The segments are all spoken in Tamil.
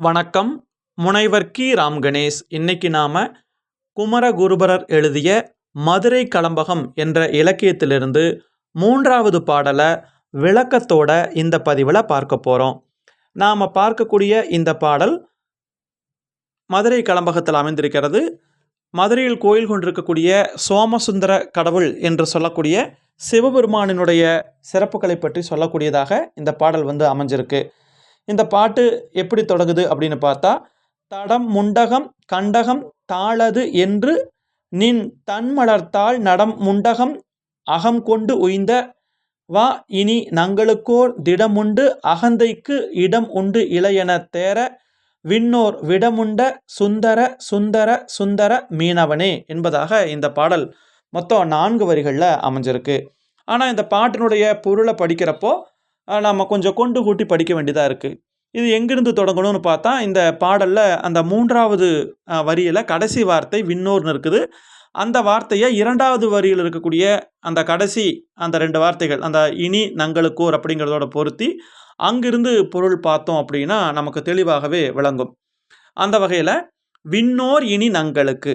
வணக்கம். முனைவர் கி. ராம் கணேஷ். இன்னைக்கு நாம குமரகுருபரர் எழுதிய மதுரை கலம்பகம் என்ற இலக்கியத்திலிருந்து மூன்றாவது பாடலை விளக்கத்தோட இந்த பதிவில் பார்க்க போகிறோம் நாம் பார்க்கக்கூடிய இந்த பாடல் மதுரை கலம்பகத்தில் அமைந்திருக்கிறது. மதுரையில் கோயில் கொண்டிருக்கக்கூடிய சோமசுந்தர கடவுள் என்று சொல்லக்கூடிய சிவபெருமானினுடைய சிறப்புகளை பற்றி சொல்லக்கூடியதாக இந்த பாடல் வந்து அமைஞ்சிருக்கு. இந்த பாட்டு எப்படி தொடங்குது அப்படின்னு பார்த்தா தடம் முண்டகம் கண்டகம் தாளது என்று நின் தன்மலர்த்தாள் நடம் முண்டகம் அகம் கொண்டு உய்ந்த வா இனி நங்களுக்கோர் திடமுண்டு அகந்தைக்கு இடம் உண்டு இளையென தேர விண்ணோர் விடமுண்ட சுந்தர சுந்தர சுந்தர மீனவனே என்பதாக இந்த பாடல் மொத்தம் நான்கு வரிகளில் அமைஞ்சிருக்கு. ஆனால் இந்த பாட்டினுடைய பொருளை படிக்கிறப்போ நம்ம கொஞ்சம் கொண்டு கூட்டி படிக்க வேண்டியதாக இருக்குது இது எங்கிருந்து தொடங்கணும்னு பார்த்தா இந்த பாடலில் அந்த மூன்றாவது வரியில் கடைசி வார்த்தை விண்ணோர்னு இருக்குது. அந்த வார்த்தையை இரண்டாவது வரியில் இருக்கக்கூடிய அந்த கடைசி அந்த ரெண்டு வார்த்தைகள் அந்த இனி நங்களுக்கோர் அப்படிங்கிறதோட பொருத்தி அங்கிருந்து பொருள் பார்த்தோம் அப்படின்னா நமக்கு தெளிவாகவே விளங்கும். அந்த வகையில் விண்ணோர் இனி நங்களுக்கு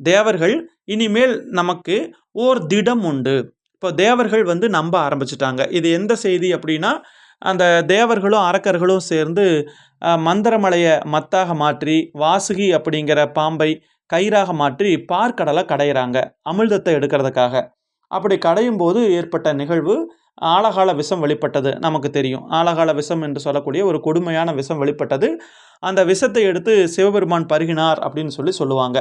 தேவர்கள் இனிமேல் நமக்கு ஓர் திடம் உண்டு. இப்போ தேவர்கள் வந்து நம்ப ஆரம்பிச்சிட்டாங்க. இது எந்த செய்தி அப்படின்னா அந்த தேவர்களும் அரக்கர்களும் சேர்ந்து மந்திரமலையை மத்தாக மாற்றி வாசுகி அப்படிங்கிற பாம்பை கயிறாக மாற்றி பார்க்கடலை கடையிறாங்க அமிழ்தத்தை எடுக்கிறதுக்காக. அப்படி கடையும் போது ஏற்பட்ட நிகழ்வு ஆழகால விஷம் வெளிப்பட்டது நமக்கு தெரியும். ஆழகால விஷம் என்று சொல்லக்கூடிய ஒரு கொடுமையான விஷம் வெளிப்பட்டது. அந்த விஷத்தை எடுத்து சிவபெருமான் பருகினார் அப்படின்னு சொல்லி சொல்லுவாங்க.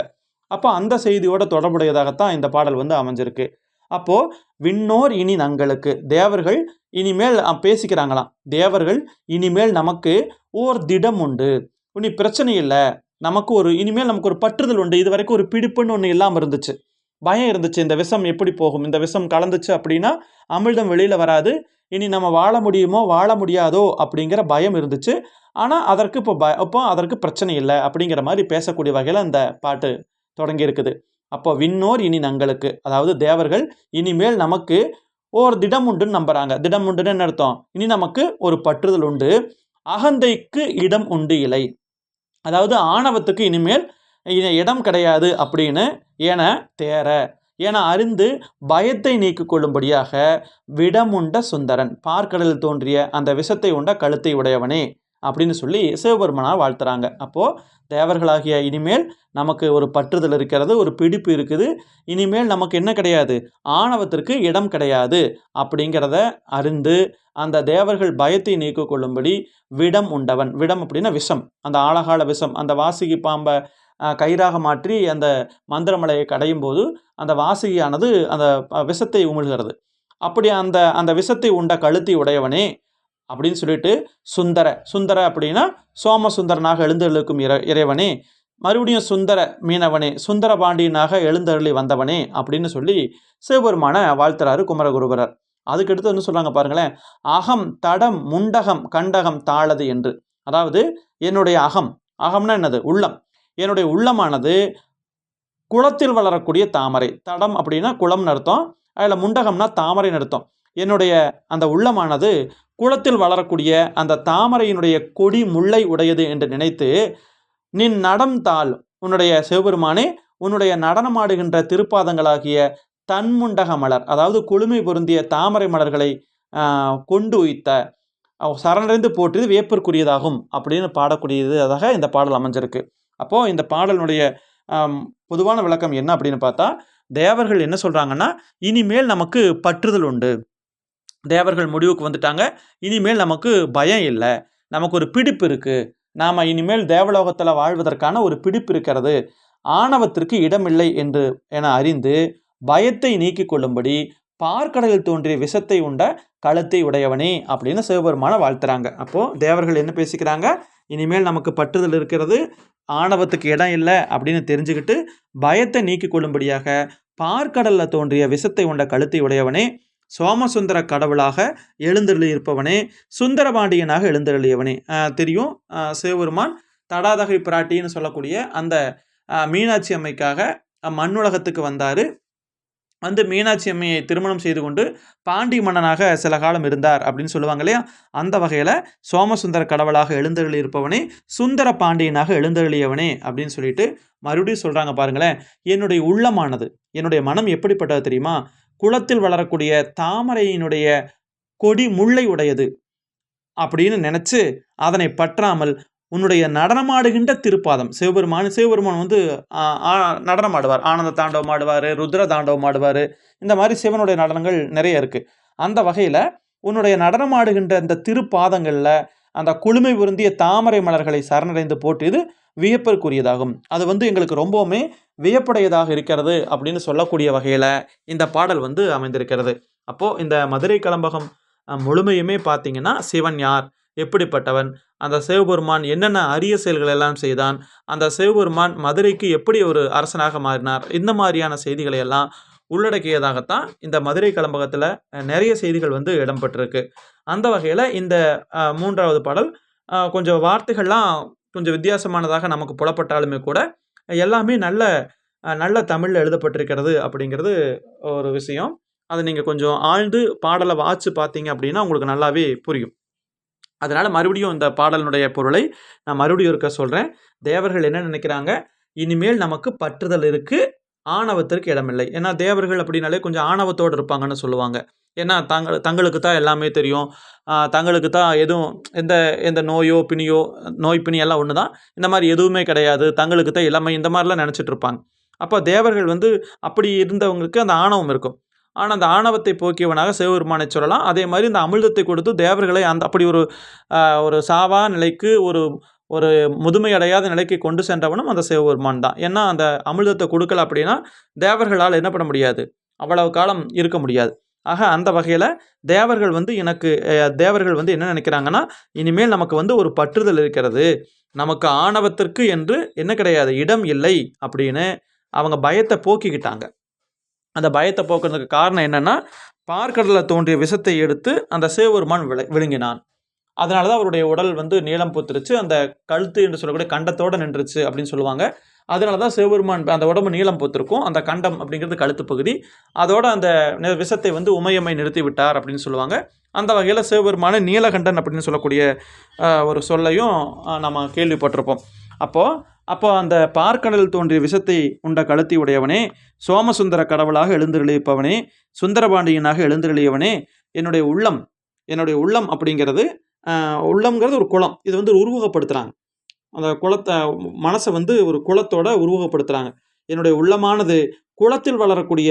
அப்போ அந்த செய்தியோட தொடர்புடையதாகத்தான் இந்த பாடல் வந்து அமைஞ்சிருக்கு. அப்போது விண்ணோர் இனி நங்களுக்கு தேவர்கள் இனிமேல் பேசிக்கிறாங்களாம். தேவர்கள் இனிமேல் நமக்கு ஓர் திடம் உண்டு. இனி பிரச்சனை இல்லை. நமக்கு ஒரு இனிமேல் நமக்கு ஒரு பற்றுதல் உண்டு. இது வரைக்கும் ஒரு பிடிப்புன்னு ஒன்று இல்லாமல் இருந்துச்சு. பயம் இருந்துச்சு. இந்த விஷம் எப்படி போகும்? இந்த விஷம் கலந்துச்சு அப்படின்னா அமிர்தம் வெளியில் வராது. இனி நம்ம வாழ முடியுமோ வாழ முடியாதோ அப்படிங்கிற பயம் இருந்துச்சு. ஆனால் அதற்கு இப்போ ப இப்போ அதற்கு பிரச்சனை இல்லை அப்படிங்கிற மாதிரி பேசக்கூடிய வகையில் அந்த பாட்டு தொடங்கி இருக்குது அப்போ விண்ணோர் இனி நங்களுக்கு. அதாவது தேவர்கள் இனிமேல் நமக்கு ஓர் திடம் உண்டுன்னு நம்புறாங்க. திடம் உண்டுன்னு என்ன அர்த்தம்? இனி நமக்கு ஒரு பற்றுதல் உண்டு. அகந்தைக்கு இடம் உண்டு இலை. அதாவது ஆணவத்துக்கு இனிமேல் இடம் கிடையாது அப்படின்னு என தேர என அறிந்து பயத்தை நீக்கிக் கொள்ளும்படியாக விடமுண்ட சுந்தரன். பார்க்கடலில் தோன்றிய அந்த விஷத்தை உண்ட கழுத்தை உடையவனே. அப்படின்னு சொல்லி சிவபெருமனார் வாழ்த்துறாங்க. அப்போது தேவர்களாகிய இனிமேல் நமக்கு ஒரு பற்றுதல் இருக்கிறது ஒரு பிடிப்பு இருக்குது. இனிமேல் நமக்கு என்ன கிடையாது? ஆணவத்திற்கு இடம் கிடையாது அப்படிங்கிறத அறிந்து அந்த தேவர்கள் பயத்தை நீக்கிக் கொள்ளும்படி விடம் உண்டவன். விடம் அப்படின்னா விஷம். அந்த ஆழகால விஷம். அந்த வாசிகி பாம்பை கயிறாக மாற்றி அந்த மந்திரமலையை கடையும் போது அந்த வாசிகியானது அந்த விஷத்தை உமிழ்கிறது. அப்படி அந்த அந்த விஷத்தை உண்ட கழுத்தி உடையவனே அப்படின்னு சொல்லிட்டு சுந்தர சுந்தர அப்படின்னா சோமசுந்தரனாக எழுந்தருளுக்கும் இறை இறைவனே. மறுபடியும் சுந்தர மீனவனே சுந்தர பாண்டியனாக எழுந்தருளி வந்தவனே அப்படின்னு சொல்லி சிவபெருமான வாழ்த்துறாரு குமரகுருபரர். அதுக்கடுத்து என்ன சொல்றாங்க பாருங்களேன் அகம் தடம் முண்டகம் கண்டகம் தாளது என்று. அதாவது என்னுடைய அகம். அகம்னா என்னது? உள்ளம். என்னுடைய உள்ளமானது குளத்தில் வளரக்கூடிய தாமரை. தடம் அப்படின்னா குளம்னு அர்த்தம். அதில் முண்டகம்னா தாமரைன்னு அர்த்தம். என்னுடைய அந்த உள்ளமானது குளத்தில் வளரக்கூடிய அந்த தாமரையினுடைய கொடி முல்லை உடையது என்று நினைத்து நின் நடம் தாள் உன்னுடைய சிவபெருமானே உன்னுடைய நடனமாடுகின்ற திருப்பாதங்களாகிய தன்முண்டக மலர் அதாவது குளுமை பொருந்திய தாமரை மலர்களை கொண்டு உய்த்த சரணடைந்து போற்றியது வியப்பிற்குரியதாகும் அப்படின்னு பாடக்கூடியதாக இந்த பாடல் அமைஞ்சிருக்கு. அப்போது இந்த பாடலினுடைய பொதுவான விளக்கம் என்ன அப்படின்னு பார்த்தா தேவர்கள் என்ன சொல்கிறாங்கன்னா இனிமேல் நமக்கு பற்றுதல் உண்டு. தேவர்கள் முடிவுக்கு வந்துட்டாங்க. இனிமேல் நமக்கு பயம் இல்லை. நமக்கு ஒரு பிடிப்பு இருக்குது நாம் இனிமேல் தேவலோகத்தில் வாழ்வதற்கான ஒரு பிடிப்பு இருக்கிறது. ஆணவத்திற்கு இடமில்லை என்று என அறிந்து பயத்தை நீக்கிக் கொள்ளும்படி பார்க்கடலில் தோன்றிய விஷத்தை உண்ட களத்தை உடையவனே அப்படின்னு சிவபெருமான வாழ்த்துறாங்க. அப்போது தேவர்கள் என்ன பேசிக்கிறாங்க? இனிமேல் நமக்கு பற்றுதல் இருக்கிறது ஆணவத்துக்கு இடம் இல்லை அப்படின்னு தெரிஞ்சுக்கிட்டு பயத்தை நீக்கிக் கொள்ளும்படியாக பார்க்கடலில் தோன்றிய விஷத்தை உண்ட கழுத்தை உடையவனே சோமசுந்தர கடவுளாக எழுந்தருளி இருப்பவனே சுந்தரபாண்டியனாக எழுந்தருளியவனே. தெரியும். சிவபெருமான் தடாதகை பிராட்டின்னு சொல்லக்கூடிய அந்த மீனாட்சி அம்மைக்காக மண்ணுலகத்துக்கு வந்தார். வந்து மீனாட்சி அம்மையை திருமணம் செய்து கொண்டு பாண்டி மன்னனாக சில காலம் இருந்தார் அப்படின்னு சொல்லுவாங்க இல்லையா? அந்த வகையில் சோமசுந்தர கடவுளாக எழுந்தருளியிருப்பவனே சுந்தர பாண்டியனாக எழுந்தருளியவனே அப்படின்னு சொல்லிட்டு மறுபடியும் சொல்கிறாங்க பாருங்களேன். என்னுடைய உள்ளமானது என்னுடைய மனம் எப்படிப்பட்டது தெரியுமா? குளத்தில் வளரக்கூடிய தாமரையினுடைய கொடி முல்லை உடையது. அப்படின்னு நினச்சி அதனை பற்றாமல் உன்னுடைய நடனமாடுகின்ற திருப்பாதம். சிவபெருமான் சிவபெருமான் வந்து நடனமாடுவார் நடனம் ஆடுவார் ஆனந்த தாண்டவம் ஆடுவார் ருத்ர தாண்டவம் ஆடுவார். இந்த மாதிரி சிவனுடைய நடனங்கள் நிறைய இருக்குது அந்த வகையில் உன்னுடைய நடனம் ஆடுகின்ற இந்த திருப்பாதங்களில் அந்த குளுமை பொருந்திய தாமரை மலர்களை சரணடைந்து போட்டியது வியப்பிற்குரியதாகும். அது வந்து எங்களுக்கு ரொம்பவுமே வியப்புடையதாக இருக்கிறது அப்படின்னு சொல்லக்கூடிய வகையில் இந்த பாடல் வந்து அமைந்திருக்கிறது. அப்போது இந்த மதுரை கலம்பகம் முழுமையுமே பார்த்தீங்கன்னா சிவன் யார்? எப்படிப்பட்டவன்? அந்த சிவபெருமான் என்னென்ன அரிய செயல்கள் எல்லாம் செய்தான்? அந்த சிவபெருமான் மதுரைக்கு எப்படி ஒரு அரசனாக மாறினார்? இந்த மாதிரியான செய்திகளை எல்லாம் உள்ளடக்கியதாகத்தான் இந்த மதுரை கலம்பகத்தில் நிறைய செய்திகள் வந்து இடம்பெற்றிருக்கு. அந்த வகையில் இந்த மூன்றாவது பாடல் கொஞ்சம் வார்த்தைகள்லாம் கொஞ்சம் வித்தியாசமானதாக நமக்கு புலப்பட்டாலுமே கூட எல்லாமே நல்ல நல்ல தமிழில் எழுதப்பட்டிருக்கிறது அப்படிங்கிறது ஒரு விஷயம். அதை நீங்கள் கொஞ்சம் ஆழ்ந்து பாடலை வாட்ச் பார்த்தீங்க அப்படின்னா உங்களுக்கு நல்லாவே புரியும். அதனால் மறுபடியும் இந்த பாடலினுடைய பொருளை நான் மறுபடியும் இருக்க சொல்கிறேன் தேவர்கள் என்ன நினைக்கிறாங்க? இனிமேல் நமக்கு பற்றுதல் இருக்குது ஆணவத்திற்கு இடமில்லை. ஏன்னா தேவர்கள் அப்படின்னாலே கொஞ்சம் ஆணவத்தோடு இருப்பாங்கன்னு சொல்லுவாங்க. ஏன்னா தங்க தங்களுக்கு தான் எல்லாமே தெரியும். தங்களுக்கு தான் எதுவும் எந்த எந்த நோயோ பிணியோ நோய் பிணி எல்லாம் ஒன்று தான் இந்த மாதிரி எதுவுமே கிடையாது. தங்களுக்கு தான் எல்லாமே இந்த மாதிரிலாம் நினச்சிட்டு இருப்பாங்க அப்போ தேவர்கள் வந்து அப்படி இருந்தவங்களுக்கு அந்த ஆணவம் இருக்கும். ஆனால் அந்த ஆணவத்தை போக்கியவனாக சிவபெருமானை சொல்லலாம். அதே மாதிரி இந்த அமிர்தத்தை கொடுத்து தேவர்களை அந்த அப்படி ஒரு ஒரு சாவா நிலைக்கு ஒரு ஒரு முதுமை அடையாத நிலைக்கு கொண்டு சென்றவனும் அந்த சிவபெருமான் தான். ஏன்னா அந்த அமிர்தத்தை கொடுக்கல அப்படின்னா தேவர்களால் என்ன பண்ண முடியாது? அவ்வளவு காலம் இருக்க முடியாது. ஆக அந்த வகையில் தேவர்கள் வந்து எனக்கு தேவர்கள் வந்து என்ன நினைக்கிறாங்கன்னா இனிமேல் நமக்கு வந்து ஒரு பற்றுதல் இருக்கிறது. நமக்கு ஆணவத்திற்கு என்று என்ன கிடையாது இடம் இல்லை அப்படின்னு அவங்க பயத்தை போக்கிக்கிட்டாங்க. அந்த பயத்தை போக்குறதுக்கு காரணம் என்னென்னா பார்க்கடலில் தோன்றிய விஷத்தை எடுத்து அந்த சேவருமான் விள விழுங்கினான். அதனால தான் அவருடைய உடல் வந்து நீளம் பூத்துருச்சு. அந்த கழுத்து என்று சொல்லக்கூடிய கண்டத்தோடு நின்றுச்சு அப்படின்னு சொல்லுவாங்க. அதனால தான் சிவபெருமான் அந்த உடம்பு நீளம் போத்திருக்கும். அந்த கண்டம் அப்படிங்கிறது கழுத்து பகுதி. அதோட அந்த விஷத்தை வந்து உமையம்மை நிறுத்தி விட்டார் அப்படின்னு சொல்லுவாங்க. அந்த வகையில் சிவபெருமான நீலகண்டன் அப்படின்னு சொல்லக்கூடிய ஒரு சொல்லையும் நம்ம கேள்விப்பட்டிருப்போம். அப்போது அப்போ அந்த பார்க்கடலில் தோன்றிய விஷத்தை உண்ட கழுத்தி உடையவனே சோமசுந்தர கடவுளாக எழுந்தருளிப்பவனே சுந்தரபாண்டியனாக எழுந்தருளியவனே என்னுடைய உள்ளம் என்னுடைய உள்ளம் அப்படிங்கிறது உள்ளம்ங்கிறது ஒரு குளம். இது வந்து உருவகப்படுத்துகிறாங்க அந்த குளத்தை மனசை வந்து ஒரு குளத்தோட உருவகப்படுத்துகிறாங்க என்னுடைய உள்ளமானது குளத்தில் வளரக்கூடிய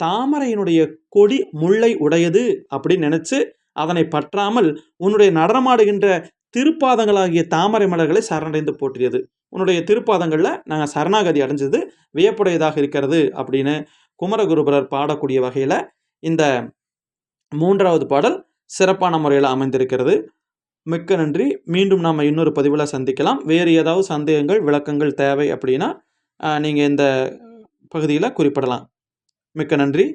தாமரையினுடைய கொடி முல்லை உடையது அப்படின்னு நினச்சி அதனை பற்றாமல் உன்னுடைய நடனமாடுகின்ற திருப்பாதங்களாகிய தாமரை மலர்களை சரணடைந்து போற்றியது. உன்னுடைய திருப்பாதங்களில் நாங்கள் சரணாகதி அடைஞ்சது வியப்புடையதாக இருக்கிறது அப்படின்னு குமரகுருபரர் பாடக்கூடிய வகையில் இந்த மூன்றாவது பாடல் சிறப்பான முறையில் அமைந்திருக்கிறது. மிக்க நன்றி. மீண்டும் நாம் இன்னொரு பதிவில் சந்திக்கலாம். வேறு ஏதாவது சந்தேகங்கள் விளக்கங்கள் தேவை அப்படின்னா நீங்கள் இந்த பகுதியில் குறிப்பிடலாம். மிக்க நன்றி.